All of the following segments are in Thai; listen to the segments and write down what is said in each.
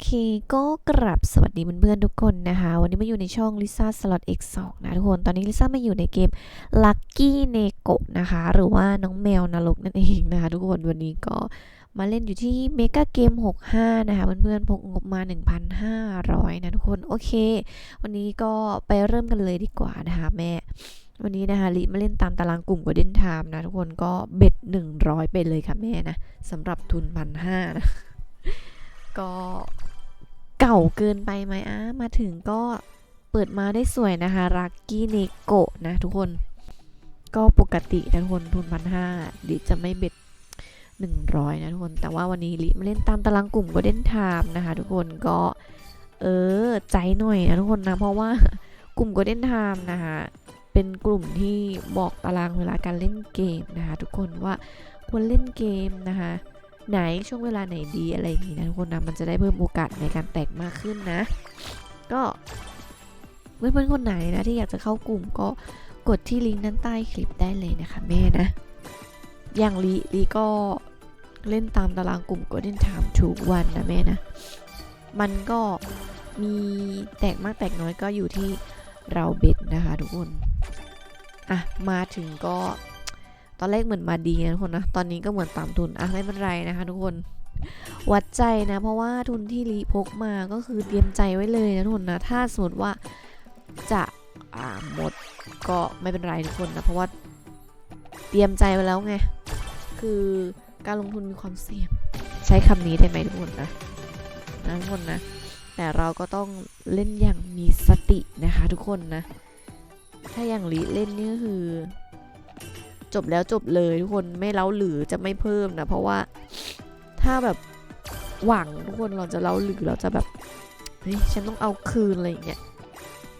เคก็กลับสวัสดีเพื่อนๆทุกคนนะคะ วันนี้มาอยู่ในช่องลิซ่าสล็อต X2 นะทุกคน ตอนนี้ลิซ่ามาอยู่ในเกม Lucky n e k o นะคะ หรือว่าน้องแมวนรกนั่นเองนะคะ ทุกคนวันนี้ก็มาเล่นอยู่ที่เมกาเกม65 นะคะ เพื่อนๆพกงบมา 1,500 นะทุกคน โอเค วันนี้ก็ไปเริ่มกันเลยดีกว่านะคะแม่วันนี้นะคะลิมาเล่นตามตารางกลุ่ม Golden Time นะทุกคนก็เบ็ด 100 ไปเลยค่ะแม่นะสำหรับทุน 1,500นะ ก็เก่าเกินไปไหมอะมาถึงก็เปิดมาได้สวยนะคะรักกี้เนโกะนะทุกคนก็ปกตินะทุกคนทุนพันห้าลิจะไม่เบ็ดหนึ่งร้อยนะทุกคน แต่ว่าวันนี้ลิมาเล่นตามตารางกลุ่ม Golden Time นะคะทุกคนก็เออใจหน่อยนะทุกคนนะเพราะว่ากลุ่ม Golden Time นะคะเป็นกลุ่มที่บอกตารางเวลาการเล่นเกมนะคะทุกคนว่าควรเล่นเกมนะคะ ไหนช่วงเวลาไหนดีอะไรอย่างนี้นะทุกคนนะมันจะได้เพิ่มโอกาสในการแตกมากขึ้นนะ ก็เพื่อนๆคนไหนนะที่อยากจะเข้ากลุ่มก็กดที่ลิงก์ด้านใต้คลิปได้เลยนะคะแม่นะ อย่างลีลีก็เล่นตามตารางกลุ่ม Golden Time ทุกวันนะแม่นะ มันก็มีแตกมากแตกน้อยก็อยู่ที่เราเบ็ดนะคะทุกคน อะ มาถึงก็ ตอนแรกเหมือนมาดีนะทุกคนนะ ตอนนี้ก็เหมือนตามทุน อะไม่เป็นไรนะคะทุกคน วัดใจนะ เพราะว่าทุนที่ลีพกมาก็คือเตรียมใจไว้เลยนะทุกคนนะ ถ้าสมมติว่าจะอ่าหมดก็ไม่เป็นไรทุกคนนะ เพราะว่าเตรียมใจไว้แล้วไง คือการลงทุนมีความเสี่ยง ใช้คำนี้ได้ไหมทุกคนนะนะทุกคนนะ แต่เราก็ต้องเล่นอย่างมีสตินะคะ ทุกคนนะ ถ้าอย่างลีเล่นนี่ก็คือ จบแล้วจบเลยทุกคนไม่เล้าหรือจะไม่เพิ่มนะ เพราะว่าถ้าแบบหวังทุกคนเราจะเล้าหรือเราจะแบบเฮ้ยฉันต้องเอาคืนอะไรอย่างเงี้ย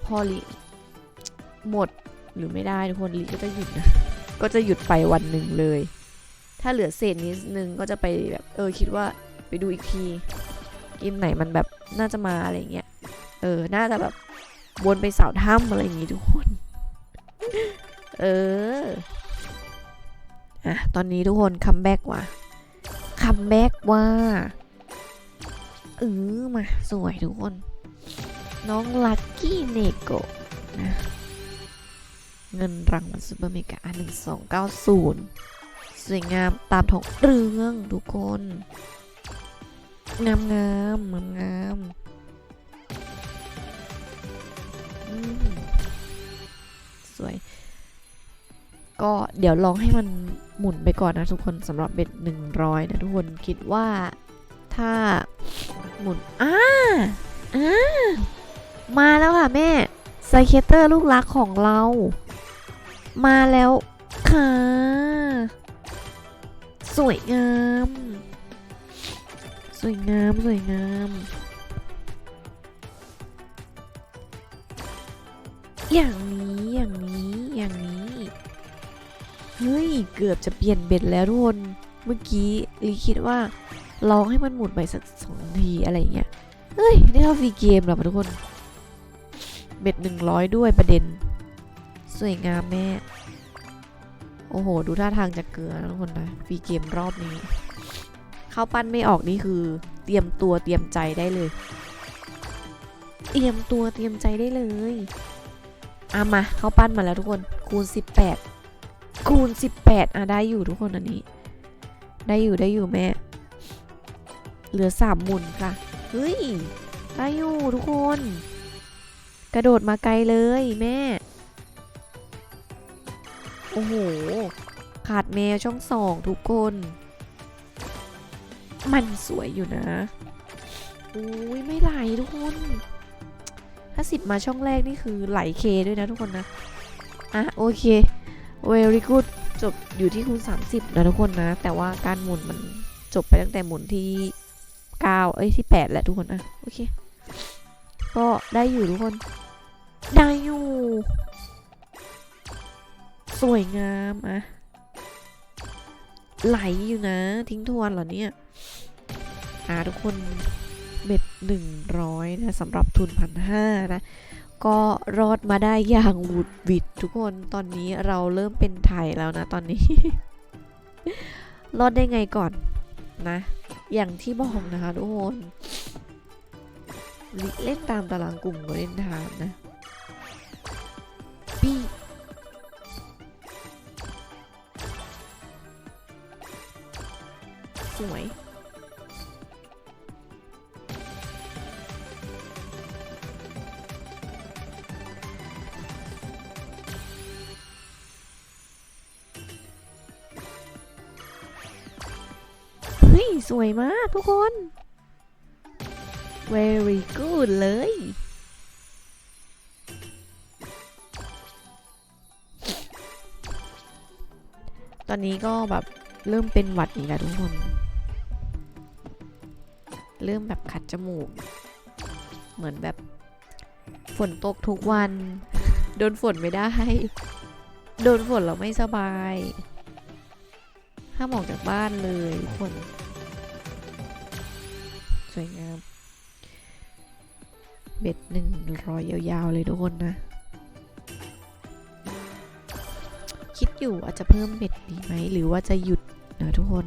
พอลิหมดหรือไม่ได้ทุกคนลิก็จะหยุดนะก็จะหยุดไปวันหนึ่งเลย ถ้าเหลือเศษนิดนึงก็จะไปแบบเออคิดว่าไปดูอีกทีเกมไหนมันแบบน่าจะมาอะไรอย่างเงี้ยเออน่าจะแบบวนไปเสาถ้ำอะไรอย่างงี้ทุกคน เออ อะตอนนี้ทุกคนคัมแบ็กว่ะคัมแบ็กว่าเออมาสวยทุกคน น้องลักกี้เนโกนะเงินรางวัลซูเปอร์เมกาหนึ่งสองเก้าศูนย์สวยงามตามท้องเรื่องทุกคน งามงามงามงามอืมสวย ก็เดี๋ยวลองให้มันหมุนไปก่อนนะทุกคนสำหรับเบ็ด100นะทุกคนคิดว่าถ้าหมุนอ่าอ่ามาแล้วค่ะแม่ไซเคเตอร์ลูกรักของเรา มาแล้วค่ะ สวยงาม สวยงาม สวยงามอย่างนี้อย่างนี้อย่างนี้ เฮ้ย เกือบจะเปลี่ยนเบ็ดแล้วทุกคน เมื่อกี้ลีคิดว่าลองให้มันหมุนไปสักสองทีอะไรเงี้ย เฮ้ย ได้เข้าฟรีเกมแล้วทุกคน เบ็ดหนึ่งร้อยด้วยประเด็น สวยงามแม่ โอ้โห ดูท่าทางจะเกลือนะทุกคนนะฟรีเกมรอบนี้ เข้าปั้นไม่ออกนี่คือ เตรียมตัวเตรียมใจได้เลย เตรียมตัวเตรียมใจได้เลยอามาเข้าปั้นมาแล้วทุกคน คูณ 18 คูณ 18 อะ ได้อยู่ทุกคนอันนี้ ได้อยู่ได้อยู่แม่ เหลือสามหมุนค่ะ เฮ้ย ได้อยู่ทุกคน กระโดดมาไกลเลยแม่ โอ้โห ขาดแมวช่องสองทุกคน มันสวยอยู่นะอุ้ยไม่ไหลทุกคน ถ้าสิบมาช่องแรกนี่คือไหลเคด้วยนะทุกคนนะ อะโอเค very good จบอยู่ที่คูณ 30 นะทุกคนนะ แต่ว่าการหมุนมันจบไปตั้งแต่หมุนที่ 9 เอ้ยที่ 8 แหละทุกคนนะโอเค ก็ได้อยู่ทุกคน ได้อยู่ สวยงามอะไหลอยู่นะ ทิ้งทวนเหรอเนี่ย อ่าทุกคนเบ็ดหนึ่งร้อยนะสำหรับทุนพันห้านะ ก็รอดมาได้อย่างหวุดหวิดทุกคนตอนนี้เราเริ่มเป็นไทยแล้วนะตอนนี้ รอดได้ไงก่อนนะ อย่างที่บอกนะคะทุกคนเล่นตามตารางกลุ่มก็เล่นทามนะปี้สวย สวยมากทุกคน very good เลย ตอนนี้ก็แบบเริ่มเป็นหวัดอีกแล้วทุกคน เริ่มแบบขัดจมูก เหมือนแบบฝนตกทุกวัน โดนฝนไม่ได้ โดนฝนเราไม่สบาย ห้ามออกจากบ้านเลยทุกคน วยงาม เบ็ดหนึ่งรอยยาวๆเลยทุกคนนะ คิดอยู่อาจจะเพิ่มเบ็ดดีไหม หรือว่าจะหยุดนะทุกคน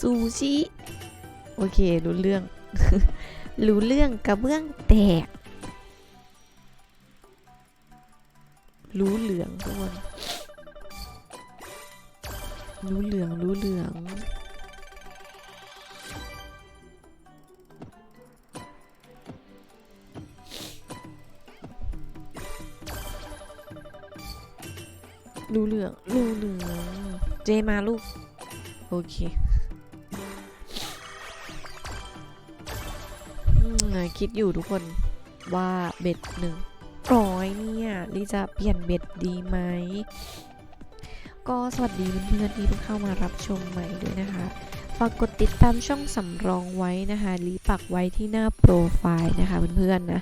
ซูชิ โอเค รู้เรื่อง รู้เรื่องกระเบื้องแตก รู้เหลืองทุกคน รู้เหลืองรู้เหลืองรู้เหลืองรู้เหลือง เจมาลูก โอเคคิดอยู่ทุกคนว่าเบ็ดหนึ่งร้อยเนี่ย ลิจะเปลี่ยนเบ็ดดีไหม ก็สวัสดีเพื่อนๆที่เพิ่งเข้ามารับชมใหม่ด้วยนะคะ ฝากกดติดตามช่องสำรองไว้นะคะลีปักไว้ที่หน้าโปรไฟล์นะคะเพื่อนๆนะ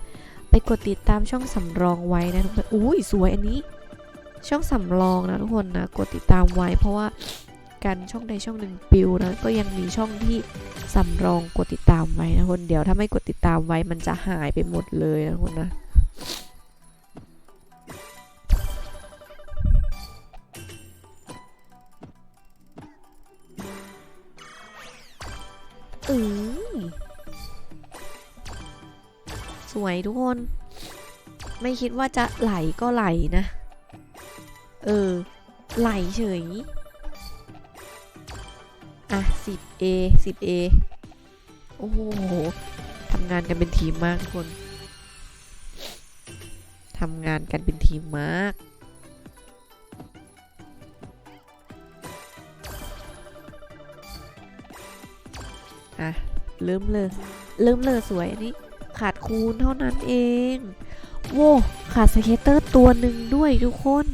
ไปกดติดตามช่องสำรองไว้นะทุกคนอุ้ยสวยอันนี้ ช่องสำรองนะทุกคนนะ กดติดตามไว้เพราะว่าการช่องใดช่องหนึ่งปิวนะก็ยังมีช่องที่สำรองกดติดตามไว้นะทุกคนเดี๋ยวถ้าไม่กดติดตามไว้มันจะหายไปหมดเลยนะทุกคนนะ อ้ยสวยทุกคน ไม่คิดว่าจะไหลก็ไหลนะ เออ ไหลเฉย อะ 10A 10A โอ้โหทำงานกันเป็นทีมมากทุกคนทำงานกันเป็นทีมมาก อะเริ่มเลยเริ่มเลยสวยอันนี้ ขาดคูณเท่านั้นเอง โว้ขาดสเก็ตเตอร์ตัวหนึ่งด้วยทุกคน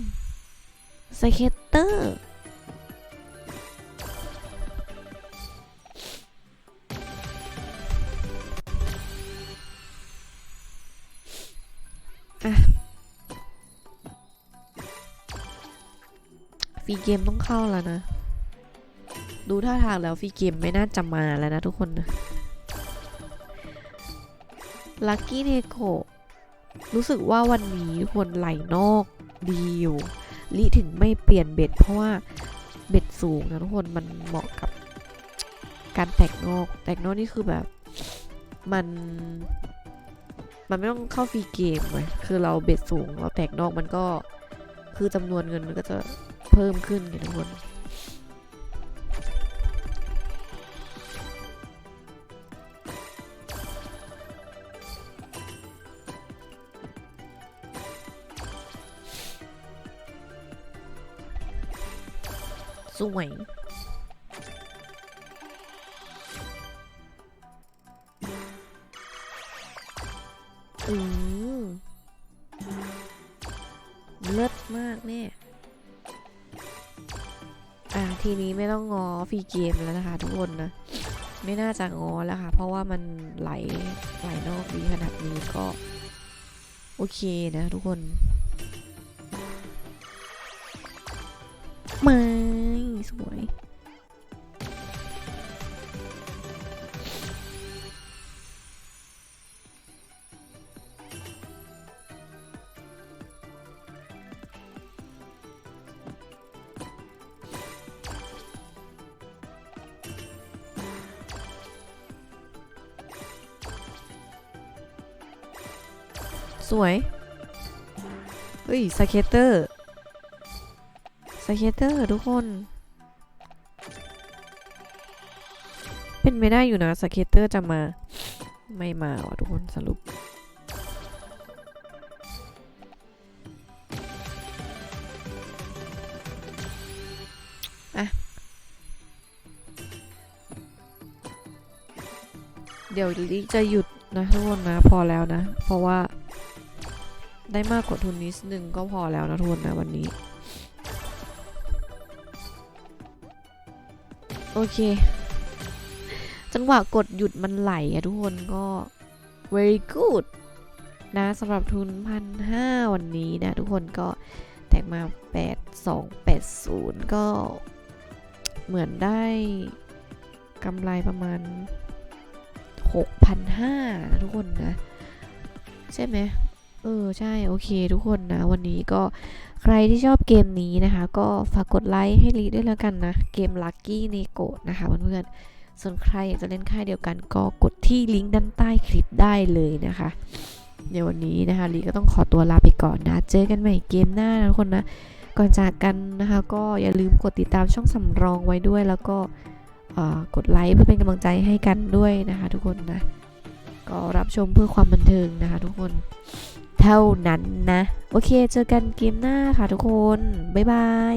สเก็ตเตอร์อะฟรีเกมต้องเข้าแล้วนะ ดูท่าทางแล้วฟรีเกมไม่น่าจะมาแล้วนะทุกคนนะลัคกี้เนโกรู้สึกว่าวันนี้ทุกคนไหลนอกดีอยู่ลิถึงไม่เปลี่ยนเบ็ดเพราะว่าเบ็ดสูงนะทุกคนมันเหมาะกับการแตกนอก แตกนอกนี่คือแบบมันมันไม่ต้องเข้าฟรีเกมเลยคือเราเบ็ดสูงเราแตกนอกมันก็คือจำนวนเงินมันก็จะเพิ่มขึ้นไงทุกคน สวย อืมเลิศมากเนี่ย อะทีนี้ไม่ต้องงอฟรีเกมแล้วนะคะทุกคนนะ ไม่น่าจะงอแล้วค่ะ เพราะว่ามันไหลไหลนอกดีขนาดนี้ก็ โอเคนะทุกคนม่ สวยสวย เฮ้ยสเกตเตอร์สเกตเตอร์ทุกคน เป็นไม่ได้อยู่นะสเก็ตเตอร์จะมา ไม่มาว่ะทุกคนสรุปอะเดี๋ยวลิจะหยุดนะทุกคนนะพอแล้วนะ เพราะว่า ได้มากกว่าทุนนิดนึงก็พอแล้วนะทุกคนนะวันนี้ โอเค จังหวะกดหยุดมันไหลอะทุกคนก็ very good นะสำหรับทุนพันห้าวันนี้นะ ทุกคนก็แตกมา 8 2 8 0 ก็เหมือนได้กำไรประมาณ 6,500นะทุกคนนะ ใช่ไหมเออ ใช่ โอเค ทุกคนนะ วันนี้ก็ใครที่ชอบเกมนี้นะคะ ก็ฝากกดไลค์ให้ลีด้วยแล้วกันนะ เกม Lucky n e g o นะคะเพื่อนๆ ส่วนใครอยากจะเล่นค่ายเดียวกันก็กดที่ลิงก์ด้านใต้คลิปได้เลยนะคะเดี๋ยววันนี้นะคะลีก็ต้องขอตัวลาไปก่อนนะ เจอกันใหม่เกมหน้านะทุกคนนะ ก่อนจากกันนะคะ ก็อย่าลืมกดติดตามช่องสำรองไว้ด้วย แล้วก็กดไลค์เพื่อเป็นกำลังใจให้กันด้วยนะคะทุกคนนะ ก็รับชมเพื่อความบันเทิงนะคะทุกคน เท่านั้นนะ โอเค เจอกันเกมหน้าค่ะทุกคน บ๊ายบาย